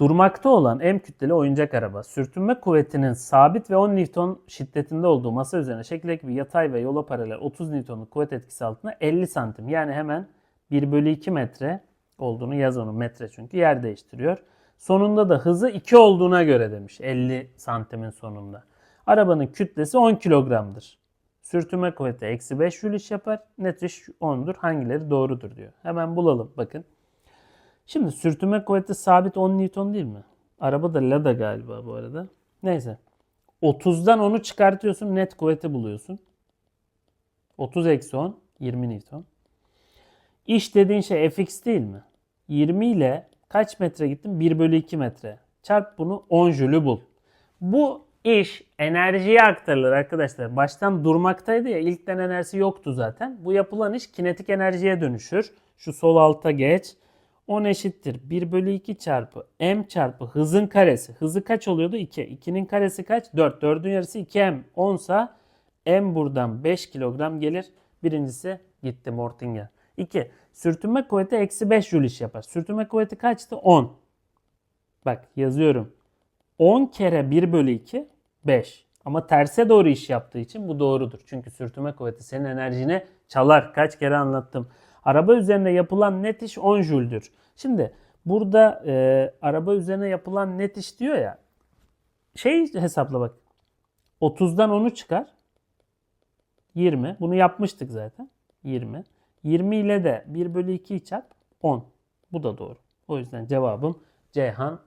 Durmakta olan M kütleli oyuncak araba sürtünme kuvvetinin sabit ve 10 Newton şiddetinde olduğu masa üzerine şekildeki bir yatay ve yola paralel 30 Newton'luk kuvvet etkisi altında 50 santim yani hemen 1 bölü 2 metre olduğunu yaz onu metre çünkü yer değiştiriyor. Sonunda da hızı 2 olduğuna göre demiş 50 santimin sonunda. Arabanın kütlesi 10 kilogramdır. Sürtünme kuvveti eksi 5 jül iş yapar. Net iş 10'dur. Hangileri doğrudur diyor. Hemen bulalım bakın. Şimdi sürtünme kuvveti sabit 10 Newton değil mi? Araba da Lada galiba bu arada. Neyse. 30'dan 10'u çıkartıyorsun net kuvveti buluyorsun. 30 eksi 10 20 Newton. İş dediğin şey fx değil mi? 20 ile kaç metre gittin? 1 bölü 2 metre. Çarp bunu 10 jülü bul. Bu iş enerjiye aktarılır arkadaşlar. Baştan durmaktaydı ya ilkten enerjisi yoktu zaten. Bu yapılan iş kinetik enerjiye dönüşür. Şu sol alta geç. 10 eşittir 1 bölü 2 çarpı m çarpı hızın karesi. Hızı kaç oluyordu? 2. 2'nin karesi kaç? 4. 4'ün yarısı 2m. 10 sa m buradan 5 kilogram gelir. Birincisi gitti Mortingen. 2. Sürtünme kuvveti eksi 5 jül iş yapar. Sürtünme kuvveti kaçtı? 10. Bak yazıyorum. 10 kere 1 bölü 2 5. Ama terse doğru iş yaptığı için bu doğrudur. Çünkü sürtünme kuvveti senin enerjini çalar. Kaç kere anlattım. Araba üzerine yapılan net iş 10 jüldür. Şimdi burada e, araba üzerine yapılan net iş diyor ya. Şey hesapla bak. 30'dan 10'u çıkar. 20. Bunu yapmıştık zaten. 20. 20 ile de 1 bölü 2'yi çarp 10. Bu da doğru. O yüzden cevabım Ceyhan olur.